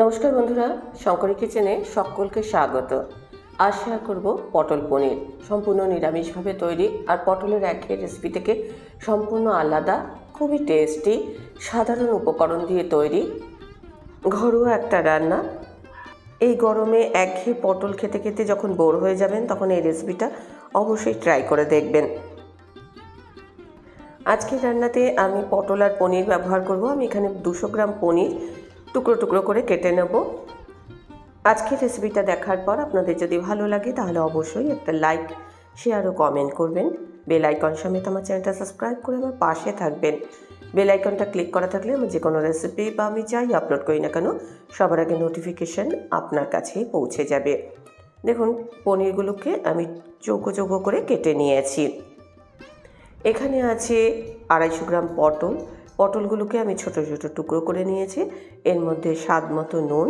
নমস্কার বন্ধুরা, শঙ্করী কিচেনে সকলকে স্বাগত। আজ শেয়ার করব পটল পনির সম্পূর্ণ নিরামিষভাবে তৈরি আর পটলের একঘেয়ে রেসিপি থেকে সম্পূর্ণ আলাদা, খুবই টেস্টি সাধারণ উপকরণ দিয়ে তৈরি ঘরোয়া একটা রান্না। এই গরমে একঘেয়ে পটল খেতে খেতে যখন বোর হয়ে যাবেন, তখন এই রেসিপিটা অবশ্যই ট্রাই করে দেখবেন। আজকের রান্নাতে আমি পটল আর পনির ব্যবহার করব। আমি এখানে দুশো গ্রাম পনির টুকরো টুকরো করে কেটে নেব। আজকের রেসিপিটা দেখার পর আপনাদের যদি ভালো লাগে, তাহলে অবশ্যই একটা লাইক শেয়ার ও কমেন্ট করবেন। বেল আইকন সমেত আমার চ্যানেলটা সাবস্ক্রাইব করে আমার পাশে থাকবেন। বেল আইকনটা ক্লিক করা থাকলে আমি যে কোনো রেসিপি বা আমি যাই আপলোড করি না কেন, সবার আগে নোটিফিকেশান আপনার কাছেই পৌঁছে যাবে। দেখুন, পনিরগুলোকে আমি চৌকো চৌকো করে কেটে নিয়েছি। এখানে আছে আড়াইশো গ্রাম পটল পটলগুলোকে আমি ছোট ছোট টুকরো করে নিয়েছি। এর মধ্যে স্বাদ মতো নুন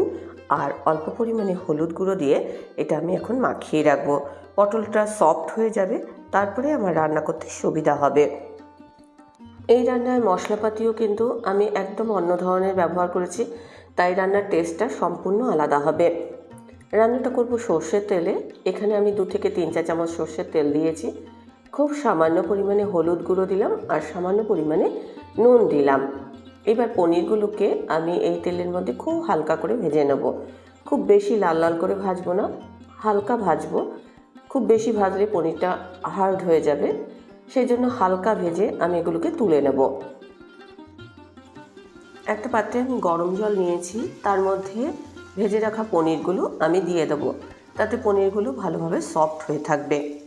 আর অল্প পরিমাণে হলুদ গুঁড়ো দিয়ে এটা আমি এখন মাখিয়ে রাখব। পটলটা সফট হয়ে যাবে, তারপরে আমার রান্না করতে সুবিধা হবে। এই রান্নার মশলাপাতিও কিন্তু আমি একদম অন্য ধরনের ব্যবহার করেছি, তাই রান্নার টেস্টটা সম্পূর্ণ আলাদা হবে। রান্নাটা করব সর্ষের তেলে। এখানে আমি দু থেকে তিন চা চামচ সর্ষের তেল দিয়েছি। খুব সামান্য পরিমাণে হলুদ গুঁড়ো দিলাম আর সামান্য পরিমাণে নুন দিলাম। এবার পনিরগুলোকে আমি এই তেলের মধ্যে খুব হালকা করে ভেজে নেব। খুব বেশি লাল লাল করে ভাজবো না, হালকা ভাজবো। খুব বেশি ভাজলে পনিরটা হার্ড হয়ে যাবে সেই জন্য হালকা ভেজে আমি এগুলোকে তুলে নেব। একটা পাত্রে আমি গরম জল নিয়েছি, তার মধ্যে ভেজে রাখা পনিরগুলো আমি দিয়ে দেবো। তাতে পনিরগুলো ভালোভাবে সফট হয়ে থাকবে।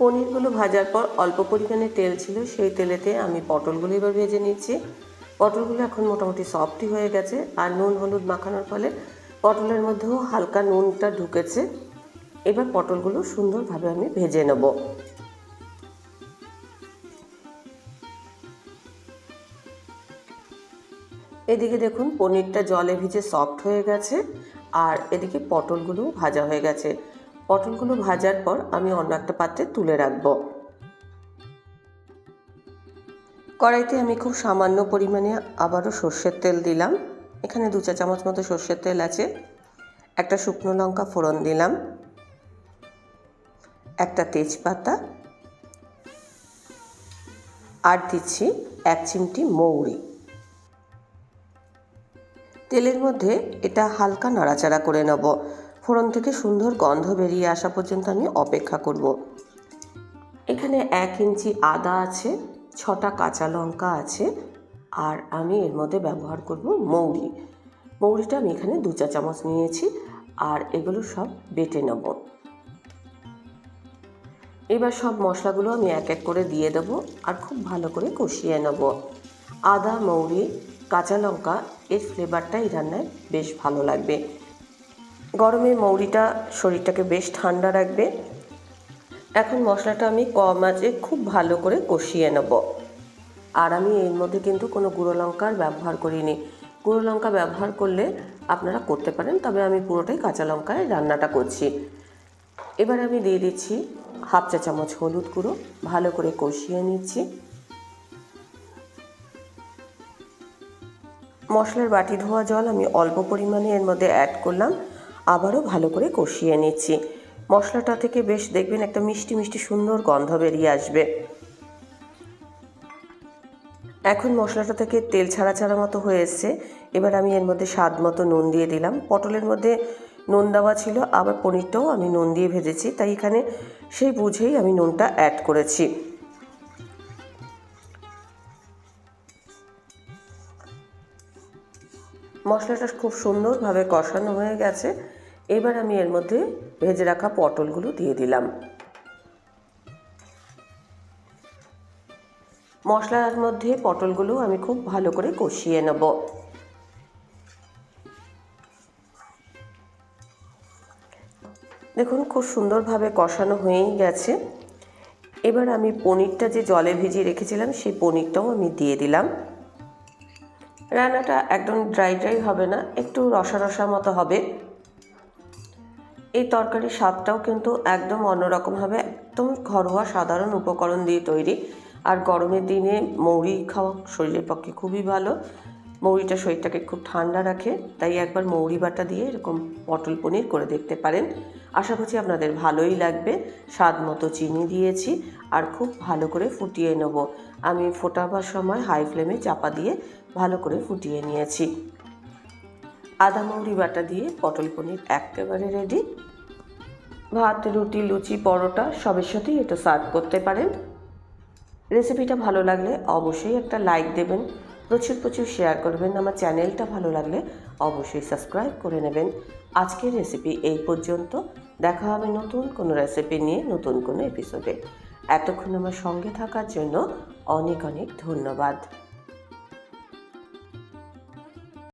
পনিরগুলো ভাজার পর অল্প পরিমাণে তেল ছিল, সেই তেলেতে আমি পটলগুলো এবার ভেজে নিচ্ছি। পটলগুলো এখন মোটামুটি সফটই হয়ে গেছে, আর নুন হলুদ মাখানোর ফলে পটলের মধ্যেও হালকা নুনটা ঢুকেছে। এবার পটলগুলো সুন্দরভাবে আমি ভেজে নেব। এদিকে দেখুন, পনিরটা জলে ভিজে সফট হয়ে গেছে, আর এদিকে পটলগুলোও ভাজা হয়ে গেছে। পটলগুলো ভাজার পর আমি অন্য একটা পাত্রে তুলে রাখব। কড়াইতে আমি খুব সামান্য পরিমাণে আবারও সর্ষের তেল দিলাম। এখানে দু চা চামচ মতো সর্ষের তেল আছে। একটা শুকনো লঙ্কা ফোড়ন দিলাম। একটা তেজপাতা। আর দিচ্ছি এক চিমটি মৌরি। তেলের মধ্যে এটা হালকা নাড়াচাড়া করে নেব। ফোড়ন থেকে সুন্দর গন্ধ বেরিয়ে আসা পর্যন্ত আমি অপেক্ষা করব। এখানে এক ইঞ্চি আদা আছে, ছটা কাঁচা লঙ্কা আছে, আর আমি এর মধ্যে ব্যবহার করব মৌরি। মৌরিটা আমি এখানে দু চা চামচ নিয়েছি, আর এগুলো সব বেটে নেব। এবার সব মশলাগুলো আমি এক এক করে দিয়ে দেবো, আর খুব ভালো করে কষিয়ে নেব। আদা, মৌরি, কাঁচা লঙ্কা, এর ফ্লেভারটা এই রান্নায় বেশ ভালো লাগবে। গরমে মৌরিটা শরীরটাকে বেশ ঠান্ডা রাখবে। এখন মশলাটা আমি কম আঁচে খুব ভালো করে কষিয়ে নেব। আর আমি এর মধ্যে কিন্তু কোনো গুঁড়ো লঙ্কার ব্যবহার করিনি। গুঁড়ো লঙ্কা ব্যবহার করলে আপনারা করতে পারেন, তবে আমি পুরোটাই কাঁচা লঙ্কায় রান্নাটা করছি। এবার আমি দিয়ে দিচ্ছি হাফ চা চামচ হলুদ গুঁড়ো, ভালো করে কষিয়ে নিচ্ছি। মশলার বাটি ধোয়া জল আমি অল্প পরিমাণে এর মধ্যে অ্যাড করলাম। আবারও ভালো করে কষিয়ে নিচ্ছি। মশলাটা থেকে বেশ দেখবেন একটা মিষ্টি মিষ্টি, সুন্দর গন্ধ বেরিয়ে আসবে। এখন মশলাটা থেকে তেল ছাড়া ছাড়া মতো হয়ে এসছে। এবার আমি এর মধ্যে স্বাদ মতো নুন দিয়ে দিলাম। পটলের মধ্যে নুন দেওয়া ছিল, আবার পনিরটাও আমি নুন দিয়ে ভেজেছি। তাই এখানে সেই বুঝেই আমি নুনটা অ্যাড করেছি। মশলাটা খুব সুন্দরভাবে কষানো হয়ে গেছে। এবার আমি এর মধ্যে ভেজে রাখা পটলগুলো দিয়ে দিলাম। মশলার মধ্যে পটলগুলো আমি খুব ভালো করে কষিয়ে নেব। দেখুন, খুব সুন্দরভাবে কষানো হয়েই গেছে। এবার আমি পনিরটা যে জলে ভিজিয়ে রেখেছিলাম, সেই পনিরটাও আমি দিয়ে দিলাম। রান্নাটা একদম ড্রাই ড্রাই হবে না, একটু রসা রসা মতো হবে। এই তরকারির স্বাদটাও কিন্তু একদম অন্যরকম হবে একদম ঘরোয়া সাধারণ উপকরণ দিয়ে তৈরি। আর গরমের দিনে মৌরি খাওয়া শরীরের পক্ষে খুবই ভালো। মৌরিটা শরীরটাকে খুব ঠান্ডা রাখে, তাই একবার মৌরি বাটা দিয়ে এরকম পটল পনির করে দেখতে পারেন। আশা করছি আপনাদের ভালোই লাগবে। স্বাদ মতো চিনি দিয়েছি আর খুব ভালো করে ফুটিয়ে নেব। আমি ফোটাবার সময় হাই ফ্লেমে চাপা দিয়ে ভালো করে ফুটিয়ে নিয়েছি। আদা মৌরি বাটা দিয়ে পটল পনির একেবারে রেডি ভাত, রুটি, লুচি, পরোটা সবের সাথেই এটা সার্ভ করতে পারেন। রেসিপিটা ভালো লাগলে অবশ্যই একটা লাইক দেবেন, প্রচুর প্রচুর শেয়ার করবেন, আমার চ্যানেলটা ভালো লাগলে অবশ্যই সাবস্ক্রাইব করে নেবেন। আজকের রেসিপি এই পর্যন্ত, দেখা হবে নতুন কোনো রেসিপি নিয়ে নতুন কোনো এপিসোডে এতক্ষণ আমার সঙ্গে থাকার জন্য অনেক অনেক ধন্যবাদ।